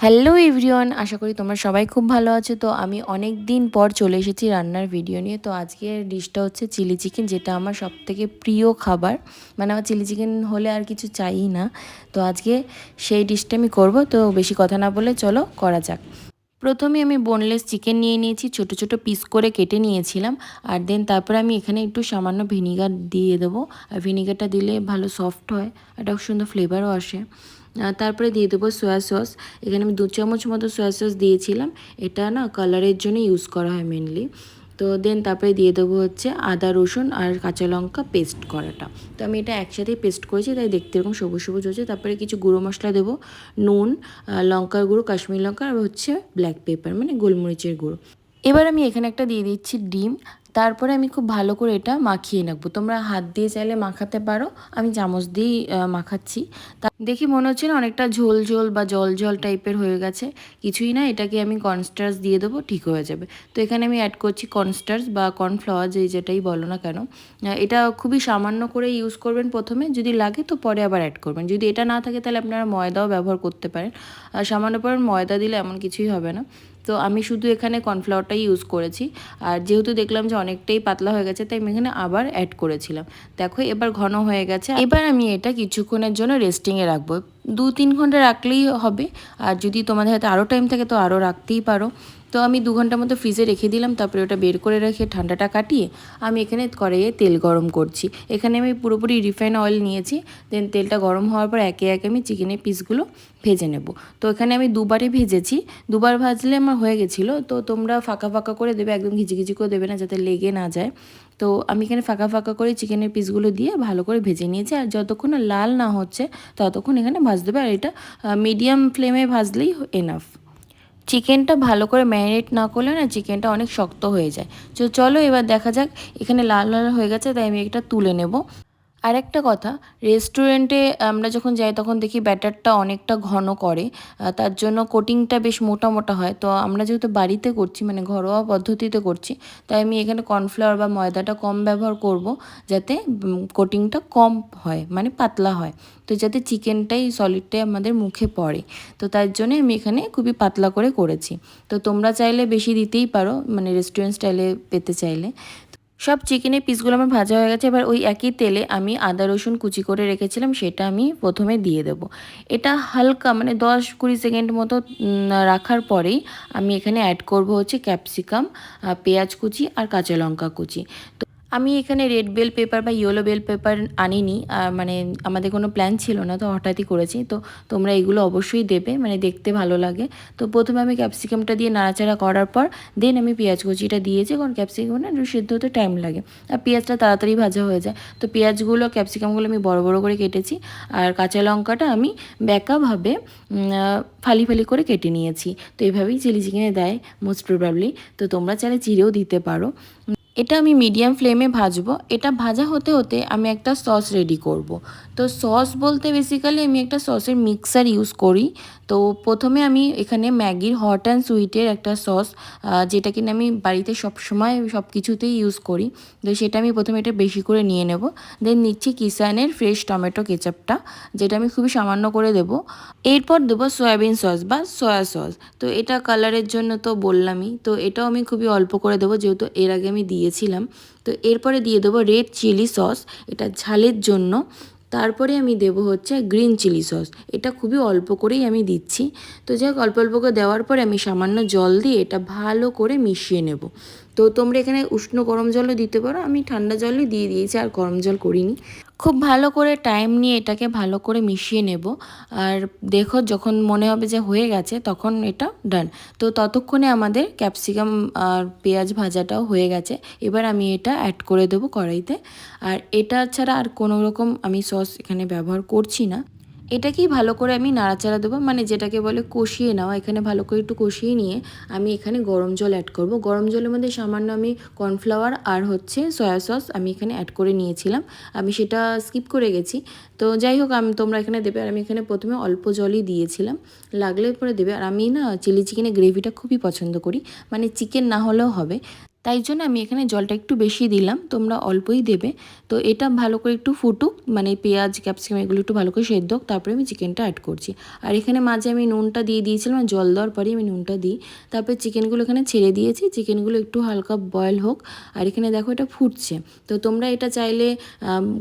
Hello everyone আশা করি তোমরা সবাই খুব ভালো আছো। তো আমি অনেক দিন পর চলে এসেছি রান্নার ভিডিও নিয়ে। তো আজকের ডিশটা হচ্ছে চিলি চিকেন যেটা আমার সব থেকে প্রিয় খাবার। মানে আমার চিলি চিকেন হলে আর কিছু চাই না। তো আজকে সেই ডিশটা আমি করব। তো বেশি কথা না বলে চলো করা যাক। প্রথমে আমি বোনলেস চিকেন নিয়ে নিয়েছি। ছোট ছোট পিস করে কেটে নিয়েছিলাম। আর দেন তারপরে আমি এখানে একটু সামান্য ভিনিগার দিয়ে দেবো। আর ভিনিগারটা দিলে ভালো সফট হয়। একটা সুন্দর ফ্লেভারও আসে। তারপরে দিয়ে দেবো সয়া সস এখানে আমি দু চামচ মতো সয়া সস দিয়েছিলাম। এটা না কালারের জন্য ইউজ করা হয় মেনলি তো দেন তারপরে দিয়ে দেবো হচ্ছে আদা, রসুন আর কাঁচা লঙ্কা পেস্ট করাটা। তো আমি এটা একসাথেই পেস্ট করেছি, তাই দেখতে এরকম সবুজ সবুজ হচ্ছে তারপরে কিছু গুঁড়ো মশলা দেবো, নুন লঙ্কার গুঁড়ো, কাশ্মীর লঙ্কা আর হচ্ছে ব্ল্যাক পেপার মানে গোলমরিচের গুঁড়ো। এবার আমি এখানে একটা দিয়ে দিচ্ছি ডিম। তারপরে আমি খুব ভালো করে এটা মাখিয়ে নেব। তোমরা হাত দিয়ে চাইলে মাখাতে পারো। আমি চামচ দিয়েই মাখাচ্ছি। তা দেখি মনে হচ্ছে না অনেকটা ঝোল ঝোল বা জল জল টাইপের হয়ে গেছে। কিছুই না, এটাকে আমি কর্নস্টার্স দিয়ে দেবো, ঠিক হয়ে যাবে। তো এখানে আমি অ্যাড করছি কর্নস্টার্স বা কর্নফ্লাওয়ার যে যেটাই বলো না কেন। এটা খুবই সামান্য করে ইউজ করবেন প্রথমে। যদি লাগে তো পরে আবার অ্যাড করবেন। যদি এটা না থাকে তাহলে আপনারা ময়দাও ব্যবহার করতে পারেন। সামান্য পরে ময়দা দিলে এমন কিছুই হবে না। তো আমি শুধু এখানে কর্নফ্লাওয়ারটাই ইউজ করেছি। আর যেহেতু দেখলাম যে অনেকটাই পাতলা হয়ে গেছে, তাই আমি এখানে আবার অ্যাড করেছিলাম। দেখো, এবার ঘন হয়ে গেছে। এবার আমি এটা কিছুক্ষণের জন্য রেস্টিংয়ে রাখব। দু তিন ঘণ্টা রাখলেই হবে। আর যদি তোমাদের হাতে আরও টাইম থাকে, তো আরও রাখতেই পারো। তো আমি দু ঘণ্টার মতো ফ্রিজে রেখে দিলাম, তারপরে ওটা বের করে রেখে ঠান্ডাটা কাটিয়ে আমি এখানে কড়াইয়ে তেল গরম করছি। এখানে আমি পুরোপুরি রিফাইন অয়েল নিয়েছি, দেন তেলটা গরম হওয়ার পর একে একে আমি চিকেনের পিসগুলো ভেজে নেব। তো এখানে আমি দুবারে ভেজেছি, দুবার ভাজলে আমার হয়ে গেছিল, তো তোমরা ফাঁকা ফাঁকা করে দেবে, একদম ঘিচি করে দেবে না যাতে লেগে না যায়। তো আমি এখানে ফাঁকা ফাঁকা করে চিকেনের পিসগুলো দিয়ে ভালো করে ভেজে নিয়েছি, আর যতক্ষণ লাল না হচ্ছে, ততক্ষণ এখানে ভাজতে হবে, আর এটা মিডিয়াম ফ্লেমে ভাজলেই এনাফ চিকেনটা ভালো করে ম্যারিনেট না করলে না চিকেনটা অনেক শক্ত হয়ে যায়। তো চলো এবার দেখা যাক, এখানে লাল লাল হয়ে গেছে, তাই আমি এটা তুলে নেব। আর একটা কথা রেস্টুরেন্টে আমরা যখন যাই তখন দেখি ব্যাটারটা অনেকটা ঘন করে তার জন্য কোটিংটা বেশ মোটা মোটা হয়। তো আমরা যেহেতু বাড়িতে করছি মানে ঘরোয়া পদ্ধতিতে করছি, তাই আমি এখানে কর্নফ্লাওয়ার বা ময়দাটা কম ব্যবহার করব যাতে কোটিংটা কম হয় মানে পাতলা হয়। তো যাতে চিকেনটাই সলিডটাই আমাদের মুখে পড়ে। তো তার জন্য আমি এখানে খুবই পাতলা করে করেছি। তো তোমরা চাইলে বেশি দিতেই পারো মানে রেস্টুরেন্ট স্টাইলে পেতে চাইলে। সব চিকেনের পিসগুলো আমার ভাজা হয়ে গেছে, এবার ওই একই তেলে আমি আদা, রসুন কুচি করে রেখেছিলাম, সেটা আমি প্রথমে দিয়ে দেব। এটা হালকা মানে দশ কুড়ি সেকেন্ড মতো রাখার পরেই আমি এখানে অ্যাড করব হচ্ছে ক্যাপসিকাম পেঁয়াজ কুচি আর কাঁচা লঙ্কা কুচি। তো আমি এখানে রেড বেল পেপার বা ইয়েলো বেল পেপার আনিনি মানে আমাদের কোনো প্ল্যান ছিল না, তো হঠাৎই করেছি। তো তোমরা এগুলো অবশ্যই দেবে মানে দেখতে ভালো লাগে। তো প্রথমে আমি ক্যাপসিকামটা দিয়ে নাড়াচাড়া করার পর দেন আমি পেঁয়াজ কুচিটা দিয়েছি, কারণ ক্যাপসিকামটা একটু সিদ্ধ হতে টাইম লাগে। আর পেঁয়াজটা তাড়াতাড়ি ভাজা হয়ে যায়। তো পেঁয়াজগুলো ক্যাপসিকামগুলো আমি বড় বড় করে কেটেছি, আর কাঁচা লঙ্কাটা আমি ব্যাকাভাবে ফালি ফালি করে কেটে নিয়েছি। তো এইভাবেই চিলি চিকেনে দেয় মোস্ট প্রবাবলি তো তোমরা চাইলে চিড়েও দিতে পারো। এটা আমি মিডিয়াম ফ্লেমে ভাজবো এটা ভাজা হতে হতে আমি একটা সস রেডি করব। তো সস বলতে বেসিক্যালি আমি একটা সসের মিক্সার ইউজ করি তো প্রথমে আমি এখানে ম্যাগির হট অ্যান্ড সুইটের একটা সস যেটা কিনা আমি বাড়িতে সব সময় সব কিছুতেই ইউজ করি। তো সেটা আমি প্রথমে এটা বেশি করে নিয়ে নেব। দেন নিচ্ছি কিষানের ফ্রেশ টমেটো কেচাপটা, যেটা আমি খুবই সামান্য করে দেব। এরপর দেবো সয়াবিন সস বা সয়া সস। তো এটা কালারের জন্য তো বললামই, তো এটাও আমি খুবই অল্প করে দেবো যেহেতু এর আগে আমি দিয়েছিলাম। তো এরপরে দিয়ে দেবো রেড চিলি সস, এটা ঝালের জন্য। তারপরে আমি দেব হচ্ছে গ্রিন চিলি সস। এটা খুবই অল্প করেই আমি দিচ্ছি। তো যাই অল্প অল্প করে দেওয়ার পরে আমি সামান্য জল দিয়ে এটা ভালো করে মিশিয়ে নেব। তো তোমরা এখানে উষ্ণ গরম জলও দিতে পারো, আমি ঠান্ডা জলই দিয়ে দিয়েছি, আর গরম জল করিনি। খুব ভালো করে টাইম নিয়ে এটাকে ভালো করে মিশিয়ে নেব। আর দেখো যখন মনে হবে যে হয়ে গেছে, তখন এটা ডান তো ততক্ষণে আমাদের ক্যাপসিকাম আর পেঁয়াজ ভাজাটাও হয়ে গেছে। এবার আমি এটা অ্যাড করে দেবো কড়াইতে। আর এটা ছাড়া আর কোনো রকম আমি সস এখানে ব্যবহার করছি না। এটাকেই ভালো করে আমি নাড়াচাড়া দেবো। মানে যেটাকে বলে কষিয়ে নেওয়া এখানে ভালো করে একটু কষিয়ে নিয়ে আমি এখানে গরম জল অ্যাড করব। গরম জলের মধ্যে সামান্য আমি কর্নফ্লাওয়ার আর হচ্ছে সয়া সস আমি এখানে অ্যাড করে নিয়েছিলাম। আমি সেটা স্কিপ করে গেছি। তো যাই হোক, আমি, তোমরা এখানে দেবে। আর আমি এখানে প্রথমে অল্প জলই দিয়েছিলাম। লাগলে পরে দেবে। আর আমি না চিলি চিকেনের গ্রেভিটা খুবই পছন্দ করি। মানে চিকেন না হলেও হবে। তাই জন্য আমি এখানে জলটা একটু বেশি দিলাম, তোমরা অল্পই দেবে। তো এটা ভালো করে একটু ফুটুক মানে পেঁয়াজ, ক্যাপসিকাম এগুলো একটু ভালো করে সেদ্ধ হোক, তারপরে আমি চিকেনটা অ্যাড করছি। আর এখানে মাঝে আমি নুনটা দিয়ে দিয়েছিলাম জল দেওয়ার পরেই আমি নুনটা দিই। তারপরে চিকেনগুলো এখানে ছেড়ে দিয়েছি, চিকেনগুলো একটু হালকা বয়েল হোক। আর এখানে দেখো এটা ফুটছে। তো তোমরা এটা চাইলে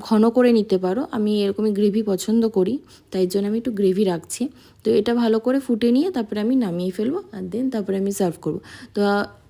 ঘন করে নিতে পারো। আমি এরকমই গ্রেভি পছন্দ করি, তাই জন্য আমি একটু গ্রেভি রাখছি। তো এটা ভালো করে ফুটে নিয়ে তারপরে আমি নামিয়ে ফেলব, আর দেন তারপরে আমি সার্ভ করব। তো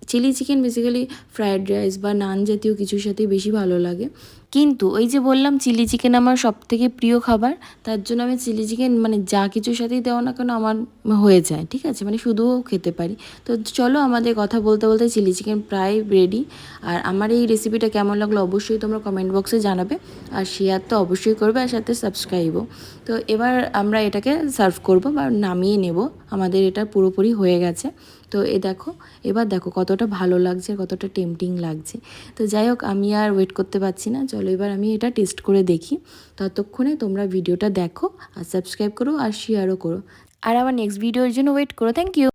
chilli chicken basically fried rice বা নান জাতীয় কিছুর সাথেই বেশি ভালো লাগে। কিন্তু ওই যে বললাম চিলি চিকেন আমার সব থেকে প্রিয় খাবার, তার জন্য আমি চিলি চিকেন মানে যা কিছুর সাথেই দেওয়া না কেন আমার হয়ে যায়, ঠিক আছে? মানে শুধুও খেতে পারি। তো চলো আমাদের কথা বলতে বলতে চিলি চিকেন প্রায় রেডি আর আমার এই রেসিপিটা কেমন লাগল অবশ্যই তোমরা কমেন্ট বক্সে জানাবে আর শেয়ার তো অবশ্যই করবে আর সাথে সাবস্ক্রাইবও তো এবার আমরা এটাকে সার্ভ করব বা নামিয়ে নেব, আমাদের এটা পুরোপুরি হয়ে গেছে। তো এ দেখো, এবার দেখো কতটা ভালো লাগছে কতটা টেম্পটিং লাগছে। তো যাই হোক, আমি আর ওয়েট করতে পারছি না চলো, এবার আমি এটা টেস্ট করে দেখি। ততক্ষণে তোমরা ভিডিওটা দেখো আর সাবস্ক্রাইব করো আর শেয়ারও করো। আর আমার নেক্সট ভিডিওর জন্য ওয়েট করো থ্যাংক ইউ